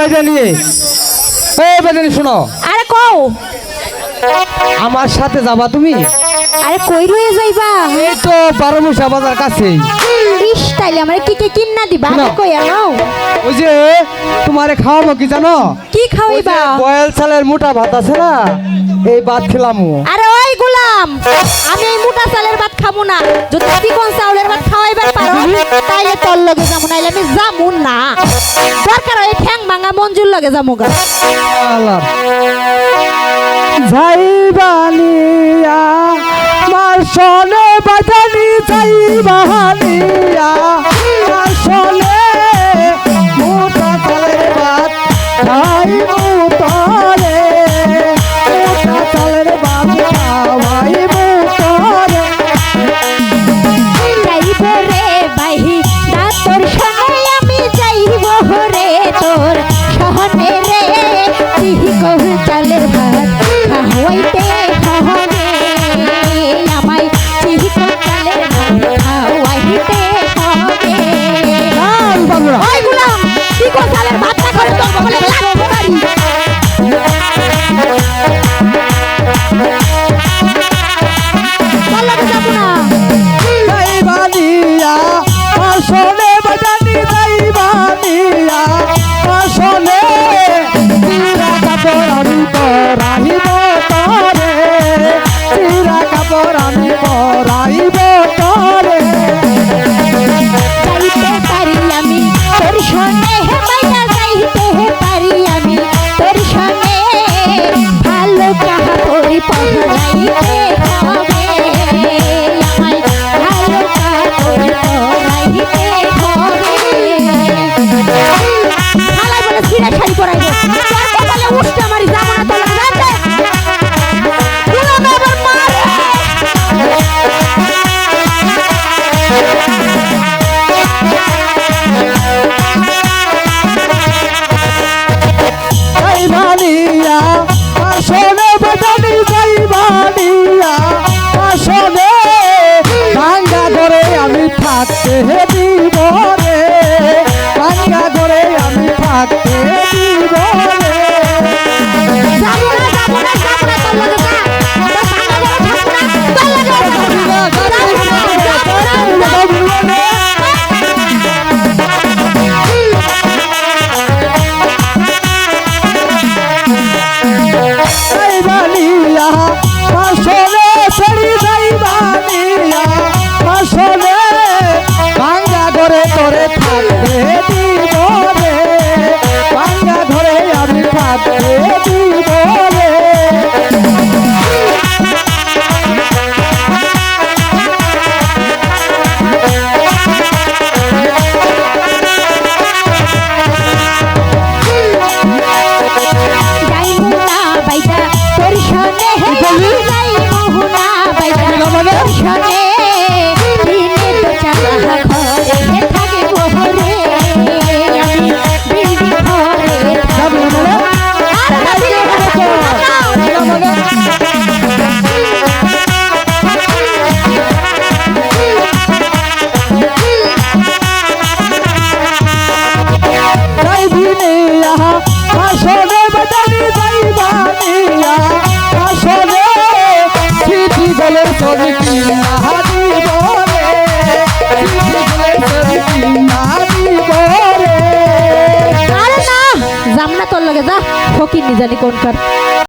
বেদানি এই বেদানি শোনো। আরে কও। আমার সাথে যাবা তুমি? আরে কই রয়ে যাইবা? এই তো বারোমুষা বাজার কাছেই ইস তাইলে আমার কি কি কিন্না দিবা। আমি কই আনো ওই যে তোমারে খাওয়াবো কি জানো? কি খাওয়াইবা? বয়েল চালের মোটা ভাত আছে না? এই ভাত খেলামু আরে ওই গোলাম আমি এই মোটা চালের ভাত খাব না। যদি চিকন চাউলের ভাত তাইলে তোর লগে যাব, নাইলে আমি যাব না। দরকার ওই ঠ্যাং ভাঙা মঞ্জুর লগে যাব গা। যাইবানিয়া মার সনে বাজানি যাইবানিয়া ভাঙ্গা ধরে আমি থাকতে আসলে সেরি যাইবানিয়া আসলে ভাঙ্গা ধরে তোরে থাকতে দিব রে ভাঙ্গা ধরে আমি থাকতে দিব রে। যাই Shut up. কি জানি কোনকার।